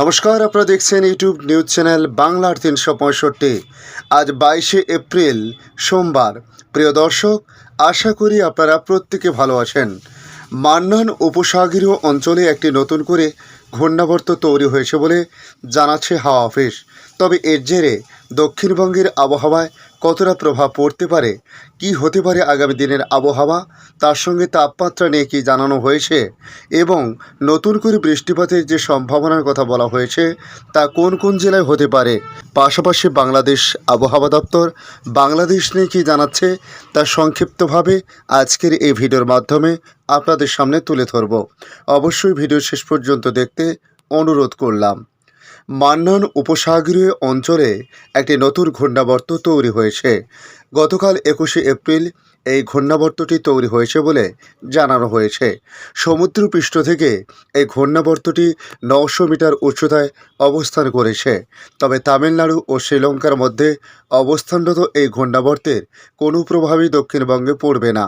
নমস্কার, আপনারা দেখছেন ইউটিউব নিউজ চ্যানেল বাংলার তিনশো পঁয়ষট্টি। আজ বাইশে এপ্রিল, সোমবার। প্রিয় দর্শক, আশা করি আপনারা প্রত্যেকে ভালো আছেন। মান্নান উপসাগরীয় অঞ্চলে একটি নতুন করে ঘূর্ণাবর্ত তৈরি হয়েছে বলে জানাচ্ছে হাওয়া অফিস। তবে এর জেরে দক্ষিণবঙ্গের আবহাওয়ায় কতটা প্রভাব পড়তে পারে? কি হতে পারে আগামী দিনের আবহাওয়া? তার সঙ্গে তাপমাত্রা নিয়ে কি জানানো হয়েছে? এবং নতুন করে বৃষ্টিপাতের যে সম্ভাবনার কথা বলা হয়েছে, তা কোন কোন জেলায় হতে পারে? পাশাপাশি বাংলাদেশ আবহাওয়া দপ্তর বাংলাদেশ নিয়ে কি জানাচ্ছে, তা সংক্ষিপ্তভাবে আজকের এই ভিডিওর মাধ্যমে আপনাদের সামনে তুলে ধরব। অবশ্যই ভিডিও শেষ পর্যন্ত দেখতে অনুরোধ করলাম। মান্নান উপসাগরীয় অঞ্চলে একটি নতুন ঘূর্ণাবর্ত তৈরি হয়েছে। গতকাল একুশে এপ্রিল এই ঘূর্ণাবর্তটি তৈরি হয়েছে বলে জানানো হয়েছে। সমুদ্রপৃষ্ঠ থেকে এই ঘূর্ণাবর্তটি নশো মিটার উচ্চতায় অবস্থান করেছে। তবে তামিলনাড়ু ও শ্রীলঙ্কার মধ্যে অবস্থানরত এই ঘূর্ণাবর্তের কোনো প্রভাবই দক্ষিণবঙ্গে পড়বে না।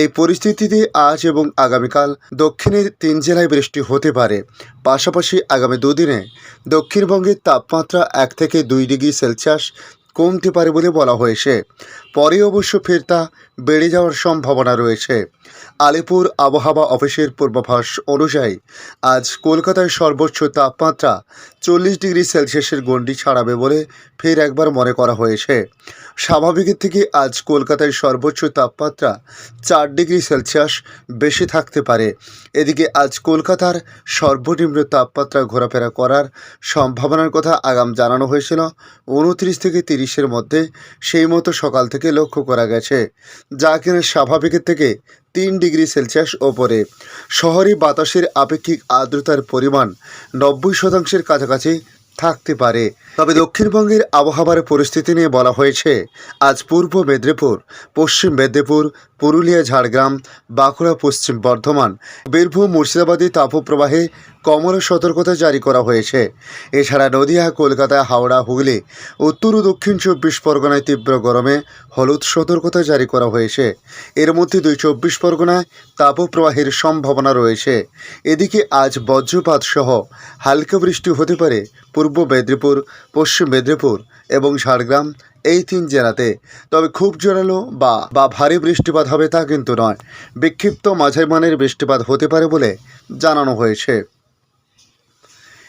এই পরিস্থিতিতে আজ এবং আগামীকাল দক্ষিণের তিন জেলায় বৃষ্টি হতে পারে। পাশাপাশি আগামী দুদিনে দক্ষিণবঙ্গের তাপমাত্রা এক থেকে দুই ডিগ্রি সেলসিয়াস কমতে পারে বলে বলা হয়েছে। পরে অবশ্য ফের তা বেড়ে যাওয়ার সম্ভাবনা রয়েছে। আলিপুর আবহাওয়া অফিসের পূর্বাভাস অনুযায়ী, আজ কলকাতায় সর্বোচ্চ তাপমাত্রা চল্লিশ ডিগ্রি সেলসিয়াসের গণ্ডি ছাড়াবে বলে ফের একবার মনে করা হয়েছে। স্বাভাবিকের থেকে আজ কলকাতায় সর্বোচ্চ তাপমাত্রা চার ডিগ্রি সেলসিয়াস বেশি থাকতে পারে। এদিকে আজ কলকাতার সর্বনিম্ন তাপমাত্রা ঘোরাফেরা করার সম্ভাবনার কথা আগাম জানানো হয়েছিল। উনত্রিশ থেকে তিরিশের মধ্যে সেই মতো সকাল থেকে লক্ষ্য করা গেছে। যা কিনা স্বাভাবিকের থেকে তিন ডিগ্রি সেলসিয়াস ওপরে। শহরে বাতাসের আপেক্ষিক আর্দ্রতার পরিমাণ নব্বই শতাংশের কাছাকাছি থাকতে পারে। তবে দক্ষিণবঙ্গের আবহাওয়ার পরিস্থিতি নিয়ে বলা হয়েছে, আজ পূর্ব মেদিনীপুর, পশ্চিম মেদিনীপুর, পুরুলিয়া, ঝাড়গ্রাম, বাঁকুড়া, পশ্চিম বর্ধমান, বীরভূম, মুর্শিদাবাদী তাপপ্রবাহে কমলা সতর্কতা জারি করা হয়েছে। এছাড়া নদিয়া, কলকাতা, হাওড়া, হুগলি, উত্তর ও দক্ষিণ চব্বিশ পরগনায় তীব্র গরমে হলুদ সতর্কতা জারি করা হয়েছে। এর মধ্যে দুই চব্বিশ পরগনায় তাপপ্রবাহের সম্ভাবনা রয়েছে। এদিকে আজ বজ্রপাত সহ হালকা বৃষ্টি হতে পারে পূর্ব মেদিনীপুর, পশ্চিম মেদিনীপুর এবং ঝাড়গ্রাম এই তিন জেলাতে। তবে খুব জোরালো বা বা ভারী বৃষ্টিপাত হবে তা কিন্তু নয়। বিক্ষিপ্ত মাঝারি মানের বৃষ্টিপাত হতে পারে বলে জানানো হয়েছে।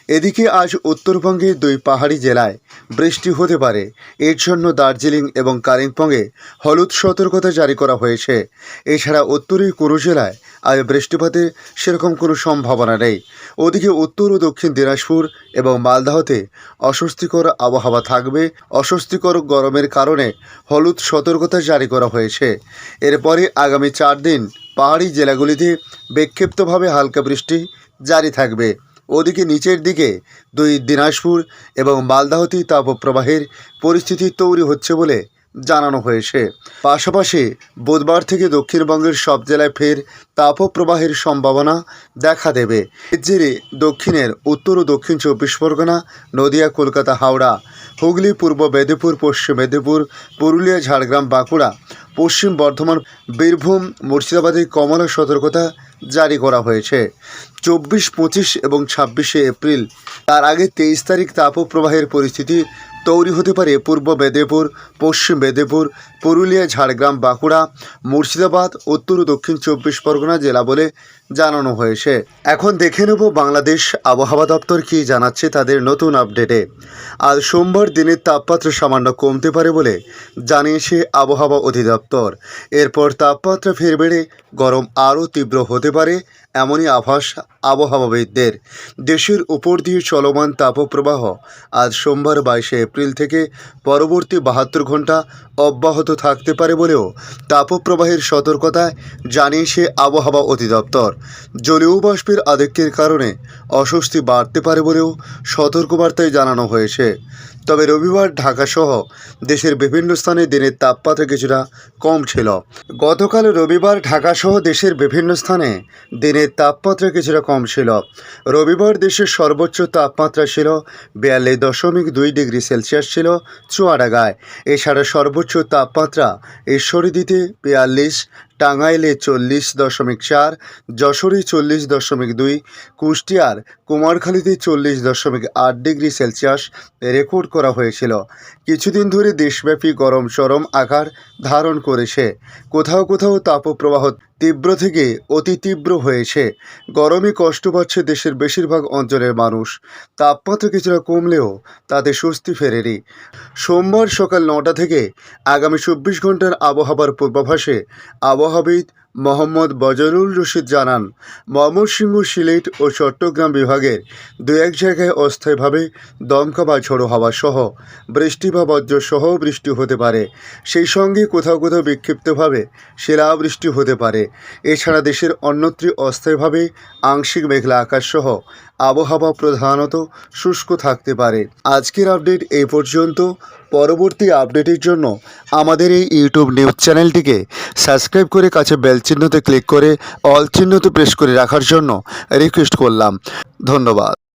এদিকে আজ উত্তরবঙ্গের দুই পাহাড়ি জেলায় বৃষ্টি হতে পারে। এর জন্য দার্জিলিং এবং কালিম্পংয়ে হলুদ সতর্কতা জারি করা হয়েছে। এছাড়া উত্তরের কোনো জেলায় আজ বৃষ্টিপাতের সেরকম কোনো সম্ভাবনা নেই। ওদিকে উত্তর ও দক্ষিণ দিনাজপুর এবং মালদাহতে অস্বস্তিকর আবহাওয়া থাকবে। অস্বস্তিকর গরমের কারণে হলুদ সতর্কতা জারি করা হয়েছে। এরপরে আগামী চার দিন পাহাড়ি জেলাগুলিতে বিক্ষিপ্তভাবে হালকা বৃষ্টি জারি থাকবে। ওদিকে নিচের দিকে দুই দিনাজপুর এবং মালদাহতি তাপপ্রবাহের পরিস্থিতি তৈরি হচ্ছে বলে জানানো হয়েছে। পাশাপাশি বুধবার থেকে দক্ষিণবঙ্গের সব জেলায় ফের তাপপ্রবাহের সম্ভাবনা দেখা দেবে। এর দক্ষিণের উত্তর ও দক্ষিণ চব্বিশ পরগনা, নদিয়া, কলকাতা, হাওড়া, হুগলি, পূর্ব মেদিনীপুর, পশ্চিম মেদিনীপুর, পুরুলিয়া, ঝাড়গ্রাম, বাঁকুড়া পশ্চিম বর্ধমান, বীরভূম মুর্শিদাবাদে কমলা সতর্কতা জারি করা হয়েছে। চব্বিশ, পঁচিশ এবং ছাব্বিশে এপ্রিল, তার আগে তেইশ তারিখ তাপপ্রবাহের পরিস্থিতি তৈরি হতে পারে পূর্ব মেদিনীপুর, পশ্চিম মেদিনীপুর, পুরুলিয়া, ঝাড়গ্রাম, বাঁকুড়া, মুর্শিদাবাদ, উত্তর ও দক্ষিণ চব্বিশ পরগনা জেলা বলে জানানো হয়েছে। এখন দেখে নেব বাংলাদেশ আবহাওয়া দপ্তর কী জানাচ্ছে তাদের নতুন আপডেটে। আজ সোমবার দিনের তাপমাত্রা সামান্য কমতে পারে বলে জানিয়েছে আবহাওয়া অধিদপ্তর। এরপর তাপমাত্রা ফের বেড়ে, গরম আরও তীব্র হতে পারে এমনই আভাস আবহাওয়াবিদদের। দেশের উপর দিয়ে চলমান তাপপ্রবাহ আজ সোমবার বাইশে এপ্রিল থেকে পরবর্তী বাহাত্তর ঘণ্টা অব্যাহত থাকতে পারে বলেও তাপপ্রবাহের সতর্কতায় জানিয়েছে আবহাওয়া অধিদপ্তর। জলীয় বাষ্পের আধিক্যের কারণে অস্বস্তি বাড়তে পারে বলেও সতর্কবার্তায় জানানো হয়েছে। তবে রবিবার ঢাকাসহ দেশের বিভিন্ন স্থানে দিনের তাপমাত্রা কিছুটা কম ছিল। গতকাল রবিবার ঢাকাসহ দেশের বিভিন্ন স্থানে দিনের তাপমাত্রা কিছুটা কম ছিল। রবিবার দেশের সর্বোচ্চ তাপমাত্রা ছিল বিয়াল্লিশ দশমিক দুই ডিগ্রি সেলসিয়াস ছিল চুয়াডাঙ্গায়। এছাড়া সর্বোচ্চ তাপমাত্রা ঈশ্বরদীতে বিয়াল্লিশ টাঙ্গাইলে চল্লিশ দশমিক চার, যশোরে চল্লিশ দশমিক দুই, কুষ্টিয়ার কুমারখালীতে চল্লিশ দশমিক আট ডিগ্রি সেলসিয়াস রেকর্ড করা হয়েছিল। কিছুদিন ধরে দেশব্যাপী গরম চরম আকার ধারণ করেছে। কোথাও কোথাও তাপপ্রবাহ তীব্র থেকে অতি তীব্র হয়েছে গরমে কষ্ট পাচ্ছে দেশের বেশিরভাগ অঞ্চলের মানুষ। তাপমাত্রা কিছুটা কমলেও তাতে স্বস্তি ফেরেনি। সোমবার সকাল নটা থেকে আগামী চব্বিশ ঘণ্টার আবহাওয়ার পূর্বাভাসে আবহাওয়াবিদ মোহাম্মদ বজরুল রশিদ জানান, ময়মনসিংহ সিলেট ও চট্টগ্রাম বিভাগের দু এক জায়গায় অস্থায়ীভাবে দমকা বা ঝোড়ো হাওয়া সহ বৃষ্টি বা বজ্র সহ বৃষ্টি হতে পারে। সেই সঙ্গে কোথাও কোথাও বিক্ষিপ্তভাবে শিলাবৃষ্টি হতে পারে। এছাড়া দেশের অন্যত্র অস্থায়ীভাবে আংশিক মেঘলা আকাশ সহ আবহাওয়া প্রধানত শুষ্ক থাকতে পারে। আজকের আপডেট এ পর্যন্ত। পরবর্তী আপডেটের জন্য আমাদের এই ইউটিউব নিউজ চ্যানেলটিকে সাবস্ক্রাইব করে কাছে বেল চিহ্নতে ক্লিক করে অল চিহ্নতে প্রেস করে রাখার জন্য রিকোয়েস্ট করলাম। ধন্যবাদ।